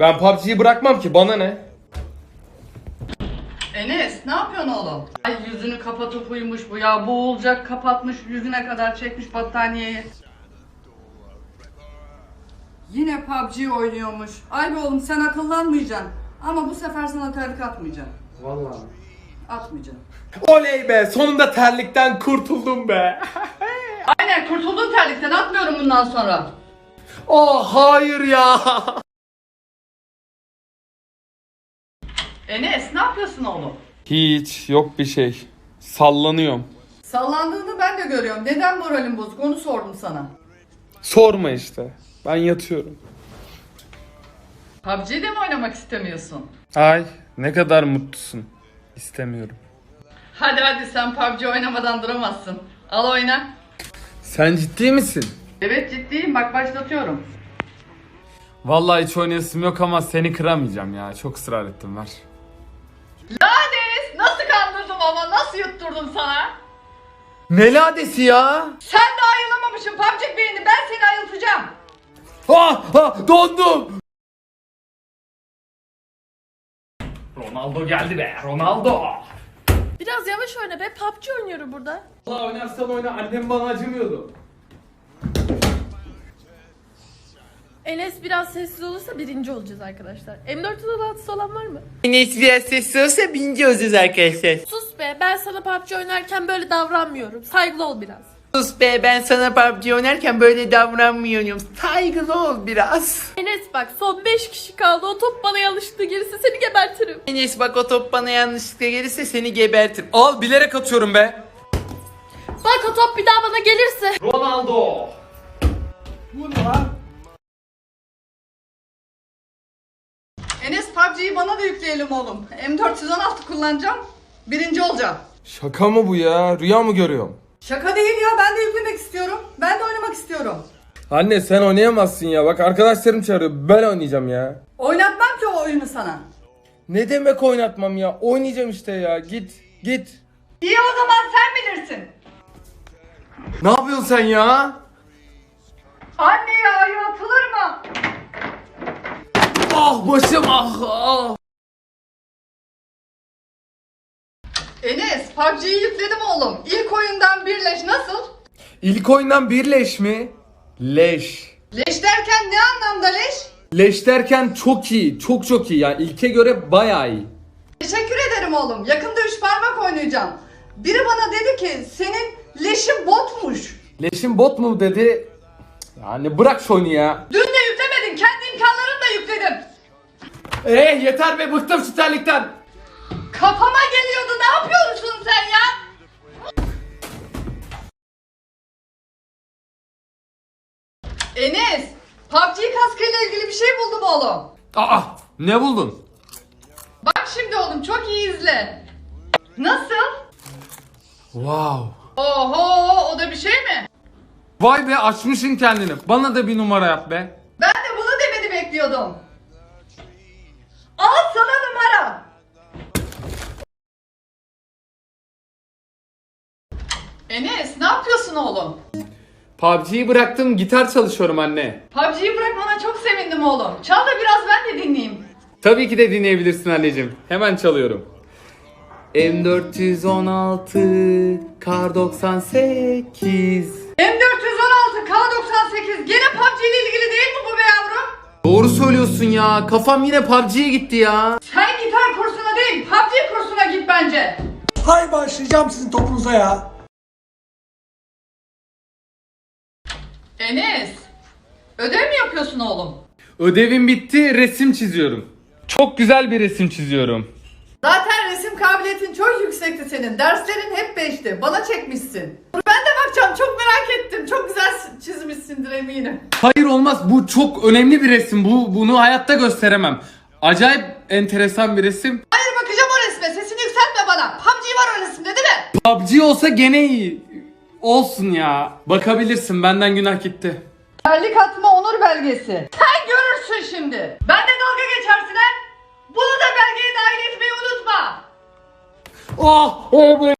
Ben PUBG'yi bırakmam ki bana ne? Enes ne yapıyorsun oğlum? Ay yüzünü kapatıp uyumuş bu ya. Boğulacak kapatmış yüzüne kadar çekmiş battaniyeyi. Yine PUBG oynuyormuş. Ay be oğlum sen akıllanmayacaksın. Ama bu sefer sana terlik atmayacağım. Vallahi. Atmayacağım. Oley be sonunda terlikten kurtuldum be. Aynen kurtuldun terlikten atmıyorum bundan sonra. oh hayır ya. Enes ne yapıyorsun oğlum? Hiç yok bir şey. Sallanıyorum. Sallandığını ben de görüyorum. Neden moralin bozuk onu sordum sana. Sorma işte. Ben yatıyorum. PUBG'de mi oynamak istemiyorsun? Ay ne kadar mutlusun. İstemiyorum. Hadi hadi sen PUBG oynamadan duramazsın. Al oyna. Sen ciddi misin? Evet ciddiyim bak başlatıyorum. Vallahi hiç oynayasım yok ama seni kıramayacağım ya. Çok ısrar ettim ver. Ama nasıl yutturdum sana? Ne ladesi ya? Sen de ayılamamışsın PUBG beyni ben seni ayıltacağım. Ah, ah dondum. Ronaldo geldi be. Ronaldo. Biraz yavaş oyna be. PUBG oynuyorum burada. Valla oynarsan oyna. Annem bana acımıyordu. Enes biraz sessiz olursa birinci olacağız arkadaşlar. M416 olan var mı? Enes biraz sessiz olsa birinci olacağız arkadaşlar. Sus be ben sana PUBG oynarken böyle davranmıyorum. Saygılı ol biraz. Sus be ben sana PUBG oynarken böyle davranmıyorum. Saygılı ol biraz. Enes bak son 5 kişi kaldı. O top bana yanlışlıkla gelirse seni gebertirim. Enes bak o top bana yanlışlıkla gelirse seni gebertir. Al bilerek atıyorum be. Bak o top bir daha bana gelirse. Ronaldo. Da yükleyelim oğlum. M416 kullanacağım. Birinci olacağım. Şaka mı bu ya? Rüya mı görüyorum? Şaka değil ya ben de yüklemek istiyorum. Ben de oynamak istiyorum. Anne sen oynayamazsın ya. Bak arkadaşlarım çağırıyor. Ben oynayacağım ya. Oynatmam ki o oyunu sana. Ne demek oynatmam ya? Oynayacağım işte ya. Git. Git. İyi o zaman sen bilirsin. Ne yapıyorsun sen ya? Anne ya ayı atılır mı? Ah başım ah ah. Enes PUBG'yi yükledim oğlum. İlk oyundan birleş nasıl? İlk oyundan bir leş mi? Leş. Leş derken ne anlamda leş? Leş derken çok iyi. Çok çok iyi. Yani ilke göre bayağı iyi. Teşekkür ederim oğlum. Yakında üç parmak oynayacağım. Biri bana dedi ki senin leşin botmuş. Leşin bot mu dedi. Yani bırak şu oyunu ya. Dün de yüklemedin. Kendi imkanlarımla yükledim. Eh yeter be bıktım şu terlikten. Kafama geliyordu. Ne yapıyorsun sen ya? Enes, PUBG kaskıyla ilgili bir şey buldum oğlum. Aa ne buldun? Bak şimdi oğlum çok iyi izle. Nasıl? Wow. Oho o da bir şey mi? Vay be açmışsın kendini. Bana da bir numara yap be. Ben de bunu demeni bekliyordum. Enes ne yapıyorsun oğlum? PUBG'yi bıraktım gitar çalışıyorum anne. PUBG'yi bırakmana çok sevindim oğlum. Çal da biraz ben de dinleyeyim. Tabii ki de dinleyebilirsin anneciğim. Hemen çalıyorum. M416 Kar 98 M416 K98 gene PUBG ile ilgili değil mi bu be yavrum? Doğru söylüyorsun ya. Kafam yine PUBG'ye gitti ya. Sen gitar kursuna değil PUBG kursuna git bence. Hay başlayacağım sizin topunuza ya. Enes ödev mi yapıyorsun oğlum? Ödevim bitti. Resim çiziyorum. Çok güzel bir resim çiziyorum. Zaten resim kabiliyetin çok yüksekti senin. Derslerin hep beşti. Bana çekmişsin. Ben de bakacağım. Çok merak ettim. Çok güzel çizmişsindir eminim. Hayır olmaz. Bu çok önemli bir resim. Bu bunu hayatta gösteremem. Acayip enteresan bir resim. Hayır bakacağım o resme. Sesini yükseltme bana. PUBG var o resimde değil mi? PUBG olsa gene iyi. Olsun ya. Bakabilirsin. Benden günah gitti. Terlik atma onur belgesi. Sen görürsün şimdi. Ben de dalga geçersin ha. Bunu da belgeye dahil etmeyi unutma. Ah! Oh be.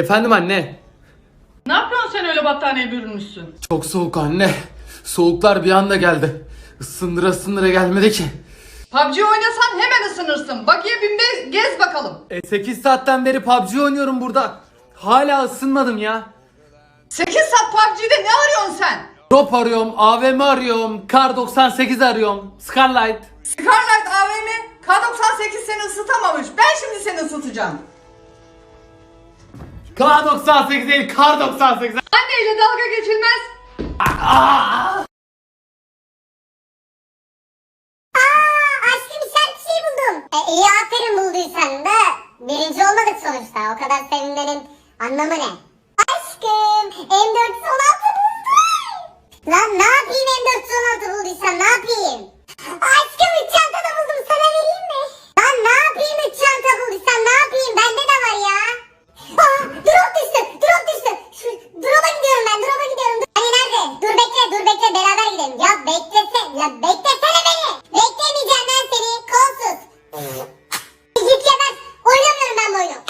Efendim anne. Ne yapıyorsun sen öyle battaniyeye bürünmüşsün? Çok soğuk anne. Soğuklar bir anda geldi. Isındıra ısındıra gelmedi ki. PUBG oynasan hemen ısınırsın. Bakiye BİM'de gez bakalım. E 8 saatten beri PUBG oynuyorum burada. Hala ısınmadım ya. 8 saat PUBG'de ne arıyorsun sen? Drop arıyorum, AVM arıyorum, Kar 98 arıyorum, Scarlight. Scarlett AVM K98 seni ısıtamamış. Ben şimdi seni ısıtacağım. Kar 98 değil, Kar 98. Anneyle dalga geçilmez. Aşkım sen bir şey buldum. E, iyi aferin bulduysan da birinci olmadık sonuçta. O kadar sevinmenin anlamı ne? Aşkım M416 buldum. Lan ne yapayım M416 bulduysan ne yapayım? Aşkım üç çanta da buldum sana vereyim mi? Lan ne yapayım üç çanta bulduysan ne yapayım? Bende de var ya. Aa drop düştü drop düştü. Şu, drop'a gidiyorum ben drop'a gidiyorum. Hani nerede? Dur bekle dur bekle beraber gidelim. Ya beklese ya beklesene beni. Beklemeyeceğim ben seni kolsuz. Git geber. Oynamıyorum ben bu oyunu.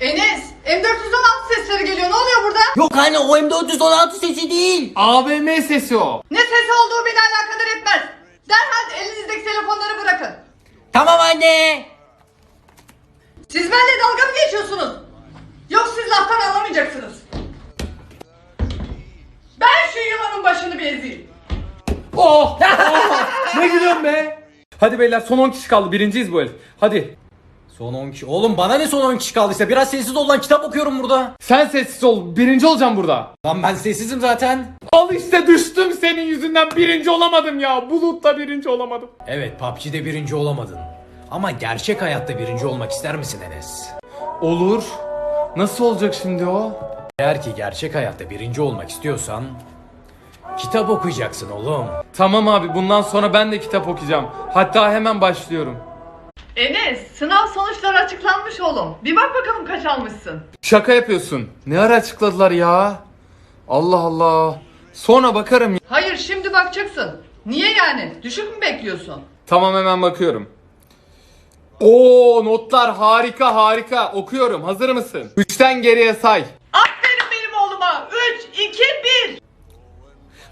Enes M416 sesleri geliyor. Ne oluyor burada? Yok anne o M416 sesi değil. AVM sesi o. Ne sesi olduğu beni alakadar etmez. Derhal elinizdeki telefonları bırakın. Tamam anne. Siz benimle dalga mı geçiyorsunuz? Yok siz laftan anlamayacaksınız. Ben şu yılanın başını bir ezeyim. Oh! oh! ne gülüyorsun be? Hadi beyler son 10 kişi kaldı. Birinciyiz bu el. Hadi. Son 10 kişi. Oğlum bana ne son 10 kişi kaldı işte. Biraz sessiz ol lan kitap okuyorum burada. Sen sessiz ol. Birinci olacağım burada. Lan ben sessizim zaten. Al işte düştüm senin yüzünden birinci olamadım ya. Bulut'ta birinci olamadım. Evet PUBG'de birinci olamadın. Ama gerçek hayatta birinci olmak ister misin Enes? Olur. Nasıl olacak şimdi o? Eğer ki gerçek hayatta birinci olmak istiyorsan kitap okuyacaksın oğlum. Tamam abi bundan sonra ben de kitap okuyacağım. Hatta hemen başlıyorum. Enes sınav sonuçları açıklanmış oğlum. Bir bak bakalım kaç almışsın. Şaka yapıyorsun. Ne ara açıkladılar ya? Allah Allah. Sonra bakarım. ya. Hayır şimdi bakacaksın. Niye yani? Düşük mü bekliyorsun? Tamam hemen bakıyorum. Oo notlar harika harika. Okuyorum. Hazır mısın? Üçten geriye say. Aferin benim oğluma. 3, 2, 1.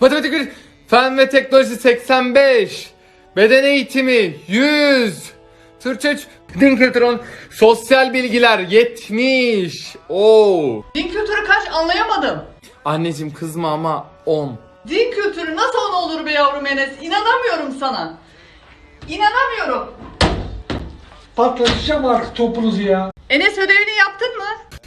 Matematik. Fen ve teknoloji 85. Beden eğitimi 100. Türkçe 3. Din kültürü 10. Sosyal bilgiler 70. Oo. Din kültürü kaç anlayamadım. Anneciğim kızma ama 10. Din kültürü nasıl on olur be yavrum Enes? İnanamıyorum sana. İnanamıyorum. Patlatacağım artık topunuzu ya. Enes ödevini yaptın mı?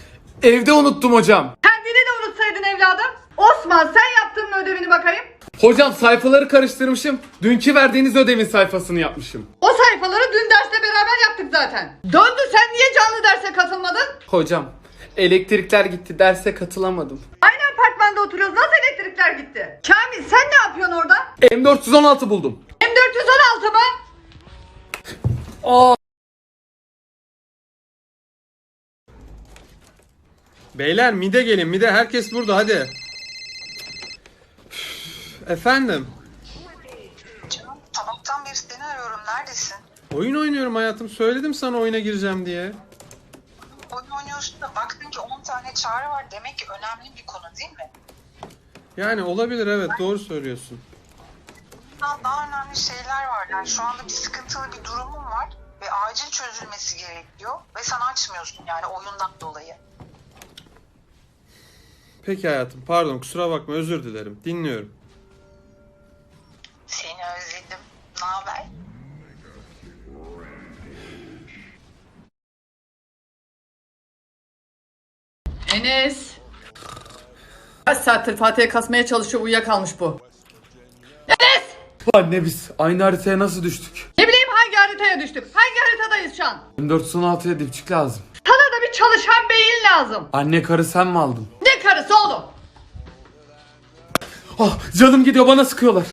Evde unuttum hocam. Kendini de unutsaydın evladım. Osman sen yaptın mı ödevini bakayım? Hocam sayfaları karıştırmışım. Dünkü verdiğiniz ödevin sayfasını yapmışım. O sayfaları dün derste beraber yaptık zaten. Döndü sen niye canlı derse katılmadın? Hocam elektrikler gitti derse katılamadım. Aynı apartmanda oturuyoruz nasıl elektrikler gitti? Kamil sen ne yapıyorsun orada? M416 buldum. M416 mı? Beyler mide gelin mide herkes burada hadi. Efendim. Canım sabahtan beri seni arıyorum. Neredesin? Oyun oynuyorum hayatım. Söyledim sana oyuna gireceğim diye. Oyun oynuyorsun da baktın ki 10 tane çağrı var. Demek ki önemli bir konu değil mi? Yani olabilir evet doğru söylüyorsun. Bundan daha önemli şeyler var. Yani şu anda bir sıkıntılı bir durumum var. Ve acil çözülmesi gerekiyor. Ve sen açmıyorsun yani oyundan dolayı. Peki hayatım pardon kusura bakma özür dilerim. Dinliyorum. Saattir Fatih'e kasmaya çalışıyor uyuyakalmış bu. Anne biz aynı haritaya nasıl düştük? Ne bileyim hangi haritaya düştük? Hangi haritadayız şu an? M416'ya dipçik lazım. Sana da bir çalışan beyin lazım. Anne karı sen mi aldın? Ne karısı oğlum? Ah canım gidiyor bana sıkıyorlar.